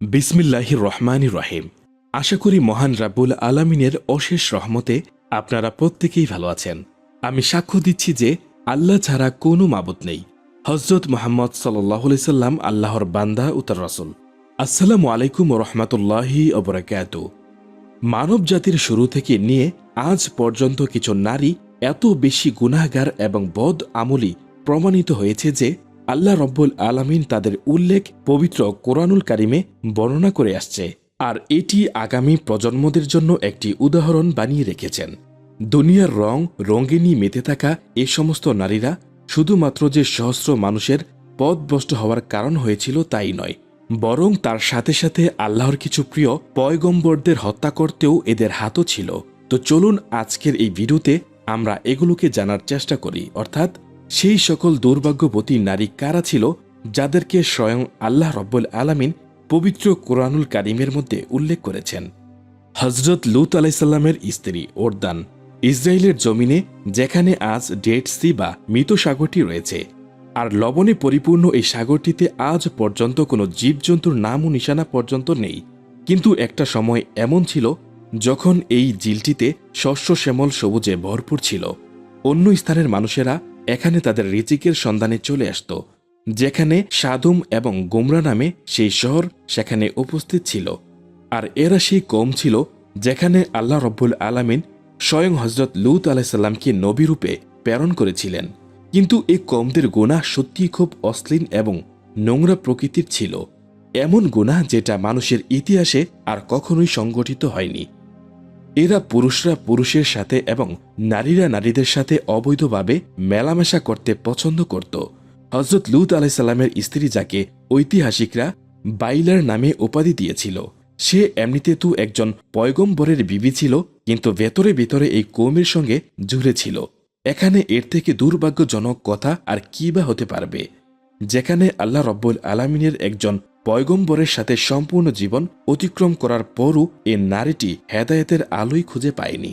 বিসমিল্লাহির রহমানির রহিম। আশা করি মহান রাব্বুল আলামিনের অশেষ রহমতে আপনারা প্রত্যেকেই ভালো আছেন। আমি সাক্ষ্য দিচ্ছি যে আল্লাহ ছাড়া কোনো মাবুত নেই। হজরত মোহাম্মদ সাল্লাহ সাল্লাম আল্লাহর বান্দা উত্তর রসুল। আসসালামু আলাইকুম রহমতুল্লাহি অবরাকাত মানব জাতির শুরু থেকে নিয়ে আজ পর্যন্ত কিছু নারী এত বেশি গুনাহগার এবং বদ আমলি প্রমাণিত হয়েছে যে আল্লাহ রব্বুল আলামিন তাদের উল্লেখ পবিত্র কোরআনুল কারিমে বর্ণনা করে আসছে। আর এটি আগামী প্রজন্মদের জন্য একটি উদাহরণ বানিয়ে রেখেছেন। দুনিয়ার রং রঙ্গিনী মেতে থাকা এ সমস্ত নারীরা শুধুমাত্র যে সহস্র মানুষের পদভ্রষ্ট হওয়ার কারণ হয়েছিল তাই নয়, বরং তার সাথে সাথে আল্লাহর কিছু প্রিয় পয়গম্বরদের হত্যা করতেও এদের হাতও ছিল। তো চলুন আজকের এই ভিডিওতে আমরা এগুলোকে জানার চেষ্টা করি, অর্থাৎ সেই সকল দুর্ভাগ্যবতী নারী কারা ছিল যাদেরকে স্বয়ং আল্লাহ রব্বুল আলামিন পবিত্র কোরআনুল কারিমের মধ্যে উল্লেখ করেছেন? হজরত লুত আলাইসাল্লামের স্ত্রী ওরদান, ইসরায়েলের জমিনে যেখানে আজ ডেড সি বা মৃত সাগরটি রয়েছে, আর লবণে পরিপূর্ণ এই সাগরটিতে আজ পর্যন্ত কোনো জীবজন্তুর নাম ও নিশানা পর্যন্ত নেই। কিন্তু একটা সময় এমন ছিল যখন এই জিলটিতে শস্য শ্যামল সবুজে ভরপুর ছিল। অন্য স্থানের মানুষেরা এখানে তাদের রিচিকের সন্ধানে চলে আসত, যেখানে সাদুম এবং গোমরা নামে সেই শহর সেখানে উপস্থিত ছিল। আর এরা সেই কম ছিল যেখানে আল্লাহ রব্বুল আলামিন স্বয়ং হজরত লুত আলাইসাল্লামকে নবীরূপে প্রেরণ করেছিলেন। কিন্তু এই কমদের গোনা সত্যিই খুব অশ্লীল এবং নোংরা প্রকৃতির ছিল। এমন গুণা যেটা মানুষের ইতিহাসে আর কখনোই সংগঠিত হয়নি। এরা পুরুষরা পুরুষের সাথে এবং নারীরা নারীদের সাথে অবৈধভাবে মেলামেশা করতে পছন্দ করত। হজরত লুত আলাইসাল্লামের স্ত্রী যাকে ঐতিহাসিকরা বাইলার নামে উপাধি দিয়েছিল, সে এমনিতে তো একজন পয়গম্বরের বিবি ছিল, কিন্তু ভেতরে ভেতরে এই কৌমের সঙ্গে জুড়ে ছিল। এখানে এর থেকে দুর্ভাগ্যজনক কথা আর কি বা হতে পারবে? যেখানে আল্লাহ রব্বুল আলামিনের একজন পয়গম্বরের সাথে সম্পূর্ণ জীবন অতিক্রম করার পরও এ নারীটি হেদায়েতের আলোই খুঁজে পায়নি।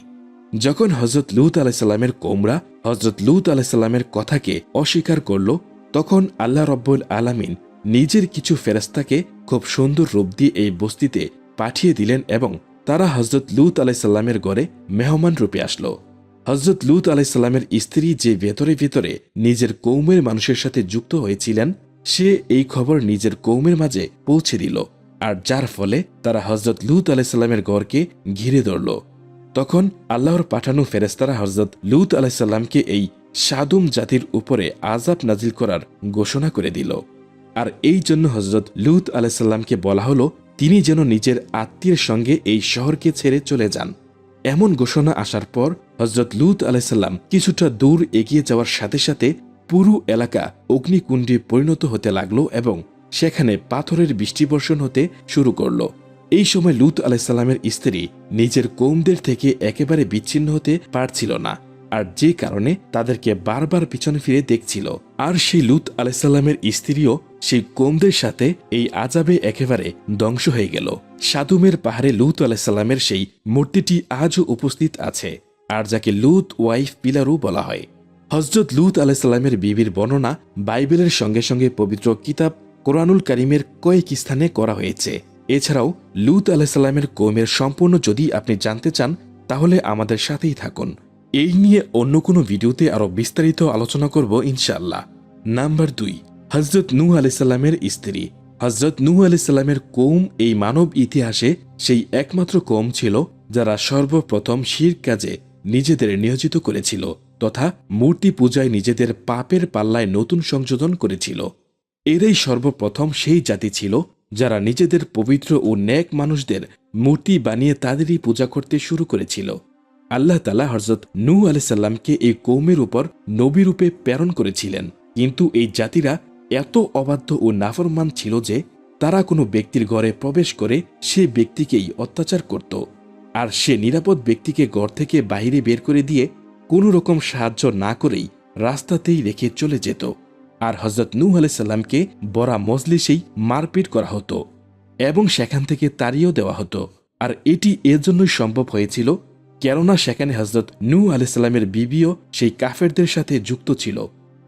যখন হজরত লুত আলাইসাল্লামের কোমরা হজরত লুত আলাইসাল্লামের কথাকে অস্বীকার করল, তখন আল্লাহ রব্বুল আলামিন নিজের কিছু ফেরেস্তাকে খুব সুন্দর রূপ দিয়ে এই বস্তিতে পাঠিয়ে দিলেন এবং তারা হজরত লুত আলাইসাল্লামের গড়ে মেহমান রূপে আসলো। হজরত লুত আলাইসাল্লামের স্ত্রী যে ভেতরে ভেতরে নিজের কৌমের মানুষের সাথে যুক্ত হয়েছিলেন, সে এই খবর নিজের কৌমের মাঝে পৌঁছে দিল আর যার ফলে তারা হজরত লুত আলাইসাল্লামের গড়কে ঘিরে ধরল। তখন আল্লাহর পাঠানো ফেরেস্তারা হজরত লুত আলাইসাল্লামকে এই সাদুম জাতির উপরে আজাব নাজিল করার ঘোষণা করে দিল। আর এই জন্য হজরত লুত আলাইসাল্লামকে বলা হলো, তিনি যেন নিজের আত্মীয়ের সঙ্গে এই শহরকে ছেড়ে চলে যান। এমন ঘোষণা আসার পর হজরত লুত আলাইসাল্লাম কিছুটা দূর এগিয়ে যাওয়ার সাথে সাথে পুরো এলাকা অগ্নিকুণ্ডে পরিণত হতে লাগল এবং সেখানে পাথরের বৃষ্টিবর্ষণ হতে শুরু করল। এই সময় লুত আলাইসাল্লামের স্ত্রী নিজের কৌমদের থেকে একেবারে বিচ্ছিন্ন হতে পারছিল না। আর যে কারণে তাদেরকে বারবার পিছনে ফিরে দেখছিল। আর সেই লুত আলাইসাল্লামের স্ত্রীও সেই কোমদের সাথে এই আজাবে একেবারে ধ্বংস হয়ে গেল। সাদুমের পাহাড়ে লুত আলাইসাল্লামের সেই মূর্তিটি আজও উপস্থিত আছে, আর যাকে লুত ওয়াইফ পিলারও বলা হয়। হজরত লুত আলাইসাল্লামের বিবির বর্ণনা বাইবেলের সঙ্গে সঙ্গে পবিত্র কিতাব কোরআনুল করিমের কয়েক স্থানে করা হয়েছে। এছাড়াও লুত আলাইসাল্লামের কৌমের সম্পূর্ণ যদি আপনি জানতে চান, তাহলে আমাদের সাথেই থাকুন। এই নিয়ে অন্য কোনো ভিডিওতে আরও বিস্তারিত আলোচনা করব ইনশাল্লাহ নাম্বার দুই হজরত নূহ আলাইসাল্লামের স্ত্রী। হজরত নূহ আলাইসাল্লামের কৌম এই মানব ইতিহাসে সেই একমাত্র কৌম ছিল যারা সর্বপ্রথম শির কাজে নিজেদের নিয়োজিত করেছিল তথা মূর্তি পূজায় নিজেদের পাপের পাল্লায় নতুন সংশোধন করেছিল। এরাই সর্বপ্রথম সেই জাতি ছিল যারা নিজেদের পবিত্র ও ন্যাক মানুষদের মূর্তি বানিয়ে তাদেরই পূজা করতে শুরু করেছিল। আল্লাহ তালা হরজত নূ আলাইসাল্লামকে এই কৌমের উপর নবীরূপে প্রেরণ করেছিলেন। কিন্তু এই জাতিরা এত অবাধ্য ও নাফরমান ছিল যে তারা কোনো ব্যক্তির ঘরে প্রবেশ করে সে ব্যক্তিকেই অত্যাচার করত। আর সে নিরাপদ ব্যক্তিকে ঘর থেকে বাইরে বের করে দিয়ে কোনো রকম সাহায্য না করেই রাস্তাতেই রেখে চলে যেত। আর হজরত নূহ আলাইসাল্লামকে বড়া মজলিসেই মারপিট করা হতো এবং সেখান থেকে তাড়িয়েও দেওয়া হতো। আর এটি এর জন্যই সম্ভব হয়েছিল কেননা সেখানে হজরত নূ আলাইসাল্লামের বিবিও সেই কাফেরদের সাথে যুক্ত ছিল।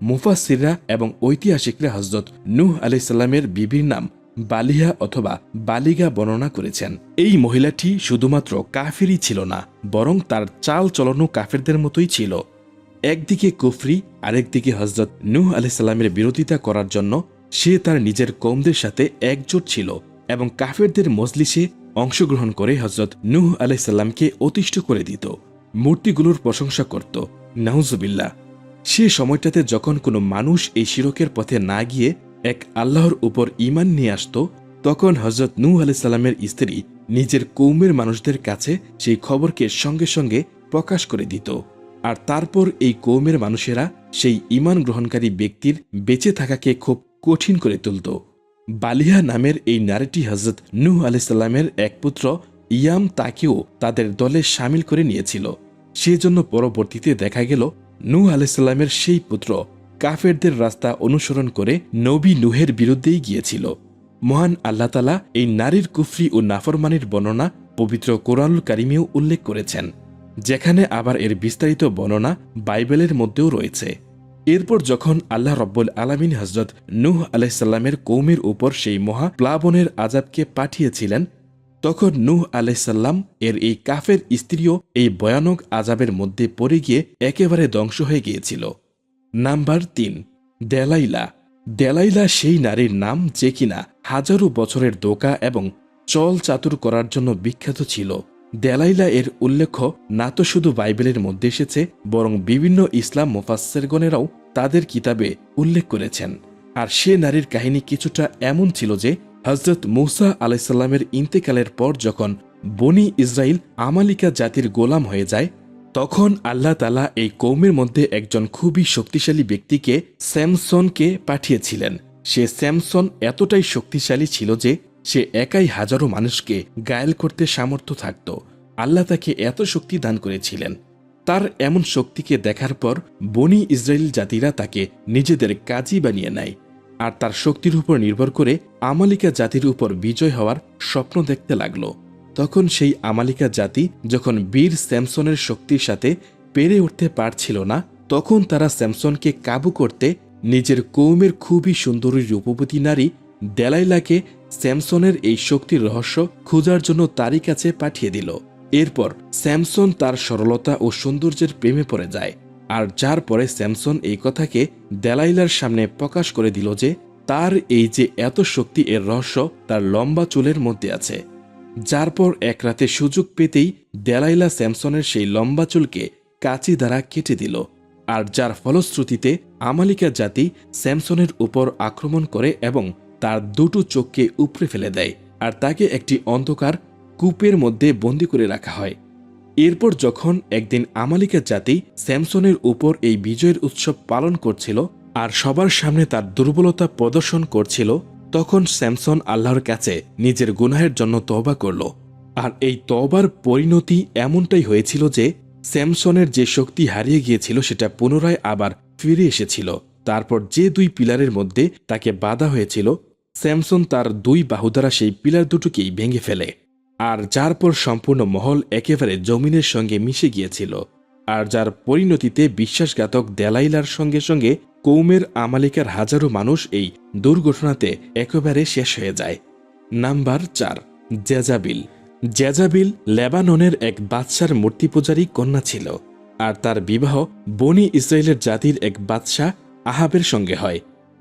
মুফাসিররা এবং ঐতিহাসিকরা হজরত নূহ আলাইসাল্লামের বিবির নাম বালিহা অথবা বালিগা বর্ণনা করেছেন। এই মহিলাটি শুধুমাত্র কাফেরই ছিল না, বরং তার চাল চলনও কাফেরদের মতোই ছিল। একদিকে কুফরি, আরেকদিকে হজরত নূহ আলাইসাল্লামের বিরোধিতা করার জন্য সে তার নিজের কৌমদের সাথে একজোট ছিল এবং কাফেরদের মজলিসে অংশগ্রহণ করে হজরত নূহ আলাইসাল্লামকে অতিষ্ঠ করে দিত। মূর্তিগুলোর প্রশংসা করত। নাহুজুবিল্লা সে সময়টাতে যখন কোনো মানুষ এই শিরকের পথে না গিয়ে এক আল্লাহর উপর ইমান নিয়ে আসত, তখন হজরত নূহ আলাইসাল্লামের স্ত্রী নিজের কৌমের মানুষদের কাছে সেই খবরকে সঙ্গে সঙ্গে প্রকাশ করে দিত। আর তারপর এই কৌমের মানুষেরা সেই ইমান গ্রহণকারী ব্যক্তির বেঁচে থাকাকে খুব কঠিন করে তুলত। বালিহা নামের এই নারীটি হজরত নূহ আলাইসাল্লামের এক পুত্র ইয়াম তাকেও তাদের দলে সামিল করে নিয়েছিল। সেজন্য পরবর্তীতে দেখা গেল নূহ আলাইসাল্লামের সেই পুত্র কাফেরদের রাস্তা অনুসরণ করে নবী নুহের বিরুদ্ধেই গিয়েছিল। মহান আল্লাহ তালা এই নারীর কুফরি ও নাফরমানির বর্ণনা পবিত্র কোরআনুল কারিমেও উল্লেখ করেছেন। যেখানে আবার এর বিস্তারিত বর্ণনা বাইবেলের মধ্যেও রয়েছে। এরপর যখন আল্লাহ রব্বুল আলমিন হজরত নূহ আলাইসাল্লামের কৌমের উপর সেই মহা প্লাবনের আজাবকে পাঠিয়েছিলেন, তখন নূহ আলাইসাল্লাম এর এই কাফের স্ত্রীও এই ভয়ানক আজাবের মধ্যে পড়ে গিয়ে একেবারে ধ্বংস হয়ে গিয়েছিল। নাম্বার তিন, দেলাইলা। দেলাইলা সেই নারীর নাম যে কিনা হাজারো বছরের দোকা এবং চল চাতুর করার জন্য বিখ্যাত ছিল। দেলাইলা এর উল্লেখ না তো শুধু বাইবেলের মধ্যে এসেছে, বরং বিভিন্ন ইসলাম মোফাসেরগণেরাও তাদের কিতাবে উল্লেখ করেছেন। আর সে নারীর কাহিনী কিছুটা এমন ছিল যে হজরত মৌসা আলাইসাল্লামের ইন্তেকালের পর যখন বনি ইসরায়েল আমালিকা জাতির গোলাম হয়ে যায়, তখন আল্লাহ তালা এই কৌমের মধ্যে একজন খুবই শক্তিশালী ব্যক্তিকে স্যামসনকে পাঠিয়েছিলেন। সে স্যামসন এতটাই শক্তিশালী ছিল যে সে একাই হাজারো মানুষকে গায়েল করতে সামর্থ্য থাকত। আল্লাহ তাকে এত শক্তি দান করেছিলেন। তার এমন শক্তিকে দেখার পর বনি ইসরায়েল জাতিরা তাকে নিজেদের কাজী বানিয়ে নেয়। আর তার শক্তির উপর নির্ভর করে আমালিকা জাতির উপর বিজয় হওয়ার স্বপ্ন দেখতে লাগল। তখন সেই আমালিকা জাতি যখন বীর স্যামসনের শক্তির সাথে পেরে উঠতে পারছিল না, তখন তারা স্যামসনকে কাবু করতে নিজের কৌমের খুবই সুন্দরী রূপবতী নারী দেলাইলাকে স্যামসনের এই শক্তির রহস্য খোঁজার জন্য তারই কাছে পাঠিয়ে দিল। এরপর স্যামসন তার সরলতা ও সৌন্দর্যের প্রেমে পড়ে যায়, আর যার পরে স্যামসন এই কথাকে দেলাইলার সামনে প্রকাশ করে দিল যে তার এই যে এত শক্তি এর রহস্য তার লম্বা চুলের মধ্যে আছে। যার পর এক রাতে সুযোগ পেতেই দেলাইলা স্যামসনের সেই লম্বা চুলকে কাঁচি দ্বারা কেটে দিল, আর যার ফলশ্রুতিতে আমালিকা জাতি স্যামসনের উপর আক্রমণ করে এবং তার দুটো চোখকে উপড়ে ফেলে দেয় আর তাকে একটি অন্ধকার কূপের মধ্যে বন্দি করে রাখা হয়। এরপর যখন একদিন আমালিকা জাতি স্যামসনের উপর এই বিজয়ের উৎসব পালন করছিল আর সবার সামনে তার দুর্বলতা প্রদর্শন করছিল, তখন স্যামসন আল্লাহর কাছে নিজের গুনাহের জন্য তওবা করল। আর এই তওবার পরিণতি এমনটাই হয়েছিল যে স্যামসনের যে শক্তি হারিয়ে গিয়েছিল সেটা পুনরায় আবার ফিরে এসেছিল। তারপর যে দুই পিলারের মধ্যে তাকে বাধা হয়েছিল, স্যামসন তার দুই বাহু দ্বারা সেই পিলার দুটোকেই ভেঙে ফেলে। আর যার পর সম্পূর্ণ মহল একেবারে জমিনের সঙ্গে মিশে গিয়েছিল। আর যার পরিণতিতে বিশ্বাসঘাতক দেলাইলার সঙ্গে সঙ্গে কৌমের আমালিকার হাজারো মানুষ এই দুর্ঘটনাতে একেবারে শেষ হয়ে যায়। নাম্বার চার, জেজাবিল। জেজাবিল লেবাননের এক বাদশার মূর্তি পূজারী কন্যা ছিল। আর তার বিবাহ বনি ইসরায়েলের জাতির এক বাদশাহ আহাবের সঙ্গে হয়।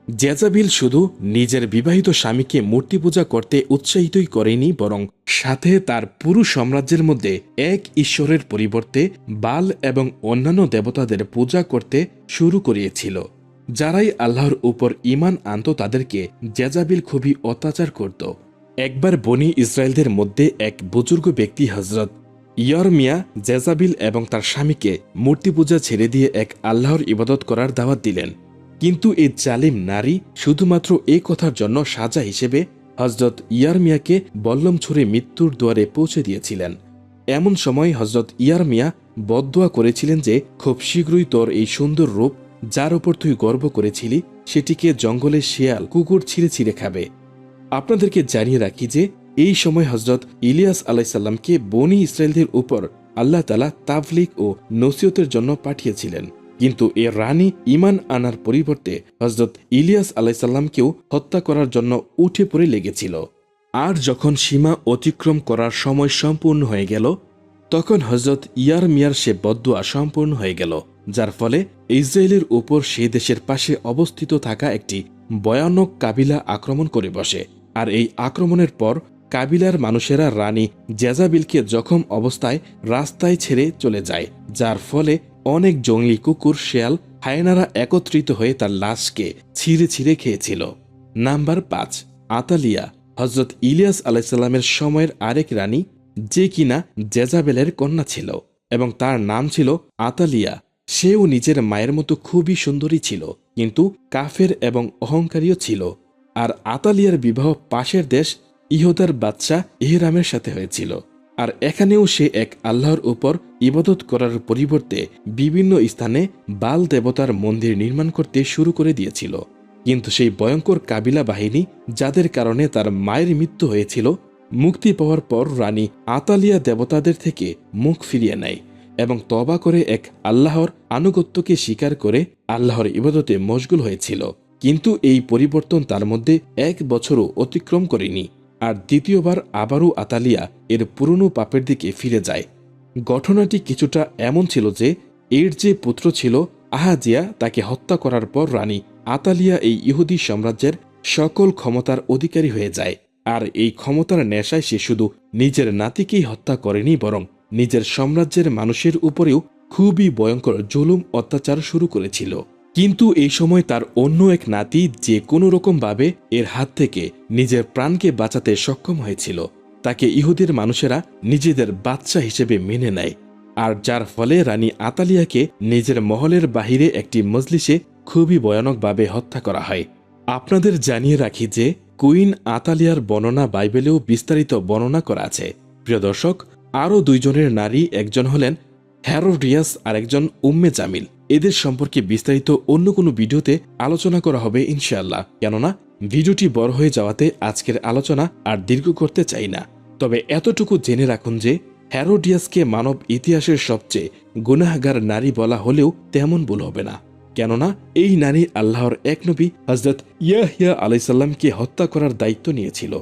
জেজাবিল শুধু নিজের বিবাহিত স্বামীকে মূর্তি পূজা করতে উৎসাহিতই করেনি, বরং সাথে তার পুরো সাম্রাজ্যের মধ্যে এক ঈশ্বরের পরিবর্তে বাল এবং অন্যান্য দেবতাদের পূজা করতে শুরু করিয়েছিল। যারাই আল্লাহর উপর ইমান আনত, তাদেরকে জেজাবিল খুবই অত্যাচার করত। একবার বনি ইসরায়েলদের মধ্যে এক বুজুর্গ ব্যক্তি হজরত ইয়রমিয়া জেজাবিল এবং তার স্বামীকে মূর্তি পূজা ছেড়ে দিয়ে এক আল্লাহর ইবাদত করার দাওয়াত দিলেন। কিন্তু এই জালিম নারী শুধুমাত্র এই কথার জন্য সাজা হিসেবে হজরত ইয়ারমিয়াকে বল্লম ছুড়ে মৃত্যুর দুয়ারে পৌঁছে দিয়েছিলেন। এমন সময় হজরত ইয়ারমিয়া বদদোয়া করেছিলেন যে, খুব শীঘ্রই তোর এই সুন্দর রূপ, যার ওপর তুই গর্ব করেছিলি, সেটিকে জঙ্গলে শিয়াল, কুকুর ছিঁড়ে ছিঁড়ে খাবে। আপনাদেরকে জানিয়ে রাখি যে, এই সময় হজরত ইলিয়াস আলাইসাল্লামকে বনি ইসরায়েলদের উপর আল্লাহ তালা তাবলিক ও নসিয়তের জন্য পাঠিয়েছিলেন। কিন্তু এ রানী ইমান আনার পরিবর্তে হজরত ইলিয়াস আলাইসাল্লামকেও হত্যা করার জন্য উঠে পড়ে লেগেছিল। আর যখন সীমা অতিক্রম করার সময় সম্পূর্ণ হয়ে গেল, তখন হজরত ইয়ার মিয়ার সে বদুয়া সম্পূর্ণ হয়ে গেল, যার ফলে ইসরায়েলের উপর সেই দেশের পাশে অবস্থিত থাকা একটি ভয়ানক কাবিলা আক্রমণ করে বসে। আর এই আক্রমণের পর কাবিলার মানুষেরা রানী জেজাবিলকে জখম অবস্থায় রাস্তায় ছেড়ে চলে যায়, যার ফলে অনেক জঙ্গলি কুকুর, শেয়াল, হায়নারা একত্রিত হয়ে তার লাশকে ছিঁড়ে ছিঁড়ে খেয়েছিল। নাম্বার পাঁচ, আতালিয়া হজরত ইলিয়াস আলাইসাল্লামের সময়ের আরেক রানী, যে কিনা জেজাবেলের কন্যা ছিল এবং তার নাম ছিল আতালিয়া। সেও নিজের মায়ের মতো খুবই সুন্দরী ছিল, কিন্তু কাফের এবং অহংকারীও ছিল। আর আতালিয়ার বিবাহ পাশের দেশ ইহুদার বাদশাহ ইহরামের সাথে হয়েছিল। আর এখানেও সে এক আল্লাহর উপর ইবাদত করার পরিবর্তে বিভিন্ন স্থানে বাল দেবতার মন্দির নির্মাণ করতে শুরু করে দিয়েছিল। কিন্তু সেই ভয়ঙ্কর কাবিলা বাহিনী, যাদের কারণে তার মায়ের মৃত্যু হয়েছিল, মুক্তি পাওয়ার পর রানী আতালিয়া দেবতাদের থেকে মুখ ফিরিয়ে নেয় এবং তবা করে এক আল্লাহর আনুগত্যকে স্বীকার করে আল্লাহর ইবাদতে মশগুল হয়েছিল। কিন্তু এই পরিবর্তন তার মধ্যে এক বছরও অতিক্রম করেনি। আর দ্বিতীয়বার আবারও আতালিয়া এর পুরনো পাপের দিকে ফিরে যায়। ঘটনাটি কিছুটা এমন ছিল যে, এর যে পুত্র ছিল আহাজিয়া তাকে হত্যা করার পর রানী আতালিয়া এই ইহুদি সাম্রাজ্যের সকল ক্ষমতার অধিকারী হয়ে যায়। আর এই ক্ষমতার নেশায় সে শুধু নিজের নাতিকেই হত্যা করেনি, বরং নিজের সাম্রাজ্যের মানুষের উপরেও খুবই ভয়ঙ্কর জুলুম অত্যাচার শুরু করেছিল। কিন্তু এই সময় তার অন্য এক নাতি যে কোনো রকমভাবে এর হাত থেকে নিজের প্রাণকে বাঁচাতে সক্ষম হয়েছিল। তাকে ইহুদের মানুষেরা নিজেদের বাচ্চা হিসেবে মেনে নেয়, আর যার ফলে রানী আতালিয়াকে নিজের মহলের বাহিরে একটি মজলিসে খুবই ভয়ানকভাবে হত্যা করা হয়। আপনাদের জানিয়ে রাখি যে, কুইন আতালিয়ার বর্ণনা বাইবেলেও বিস্তারিত বর্ণনা করা আছে। প্রিয় দর্শক, আরও দুইজনের নারী একজন হলেন হ্যারোডিয়াস আর একজন উম্মে জামিল। এদের সম্পর্কে বিস্তারিত অন্য কোনো ভিডিওতে আলোচনা করা হবে ইনশাআল্লাহ। কেননা, ভিডিওটি বড় হয়ে যাওয়াতে আজকের আলোচনা আর দীর্ঘ করতে চাই না। তবে এতটুকু জেনে রাখুন যে, হ্যারোডিয়াসকে মানব ইতিহাসের সবচেয়ে গুনাহগার নারী বলা হলেও তেমন ভুল হবে না। কেননা, এই নারী আল্লাহর এক নবী হজরত ইয়াহিয়া আলাইসাল্লামকে হত্যা করার দায়িত্ব নিয়েছিল।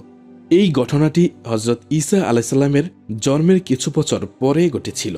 এই ঘটনাটি হজরত ঈসা আলাইসাল্লামের জন্মের কিছু বছর পরে ঘটেছিল।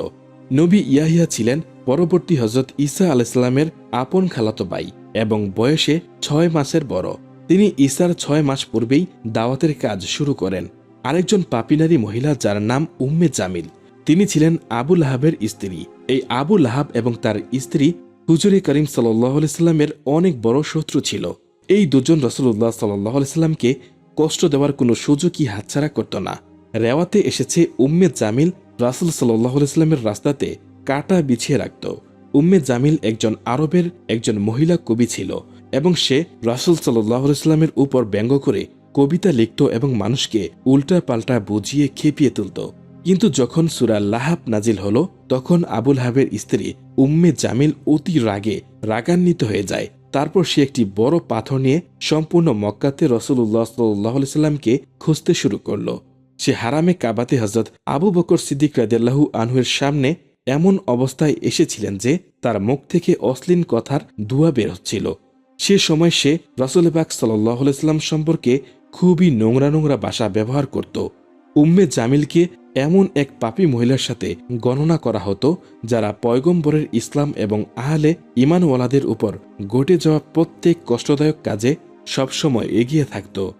নবী ইয়াহিয়া ছিলেন পরবর্তী হজরত ঈসা আলাইসাল্লামের আপন খালাতো ভাই এবং বয়সে ছয় মাসের বড়। তিনি ঈসার ছয় মাস পূর্বেই দাওয়াতের কাজ শুরু করেন। আরেকজন পাপিনারী মহিলা যার নাম উম্মে জামিল। তিনি ছিলেন আবু লাহাবের স্ত্রী। এই আবু লাহাব এবং তার স্ত্রী হুজুরে করিম সাল্লামের অনেক বড় শত্রু ছিল। এই দুজন রসুল্লাহ সাল্লামকে কষ্ট দেওয়ার কোনো সুযোগই হাতছাড়া করত না। রেওয়াতে এসেছে উম্মে জামিল রাসুল সাল্লামের রাস্তাতে কাটা বিছিয়ে রাখত। উম্মে জামিল একজন আরবের একজন মহিলা কবি ছিল এবং সে রাসুল সাল্লামের উপর ব্যঙ্গ করে কবিতা লিখত এবং মানুষকে উল্টা পাল্টা বুঝিয়ে খেপিয়ে তুলত। কিন্তু যখন সুরা লাহাব নাজিল হল, তখন আবুল হাবের স্ত্রী উম্মে জামিল অতি রাগে রাগান্বিত হয়ে যায়। তারপর সে একটি বড় পাথর নিয়ে সম্পূর্ণ মক্কাতে রসুল্লাহ সাল্লাহ সাল্লামকে খুঁজতে শুরু করল। সে হারামে কাবাতে হজরত আবু বকর সিদ্দিক রাদিয়াল্লাহু আনহুয়ের সামনে এমন অবস্থায় এসেছিলেন যে তার মুখ থেকে অশ্লীল কথার ধোয়া বের হচ্ছিল। সে সময় সে রসুলবাক সাল্লাম সম্পর্কে খুবই নোংরা নোংরা ভাষা ব্যবহার করত। উম্মে জামিলকে এমন এক পাপী মহিলার সাথে গণনা করা হতো যারা পয়গম্বরের ইসলাম এবং আহলে ইমানওয়ালাদের উপর ঘটে যাওয়া প্রত্যেক কষ্টদায়ক কাজে সবসময় এগিয়ে থাকত।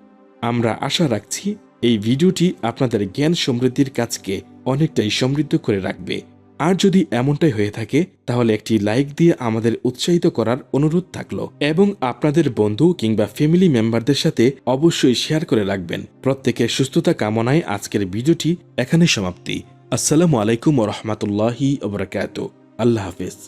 আমরা আশা রাখছি এই ভিডিওটি আপনাদের জ্ঞান সমৃদ্ধির কাজকে অনেকটাই সমৃদ্ধ করে রাখবে। আর যদি এমনটাই হয়ে থাকে, তাহলে একটি লাইক দিয়ে আমাদের উৎসাহিত করার অনুরোধ থাকল এবং আপনাদের বন্ধু কিংবা ফ্যামিলি মেম্বারদের সাথে অবশ্যই শেয়ার করে রাখবেন। প্রত্যেকের সুস্থতা কামনায় আজকের ভিডিওটি এখানে সমাপ্তি। আসসালামু আলাইকুম রহমতুল্লাহি ওবরাকাত আল্লাহ হাফিজ।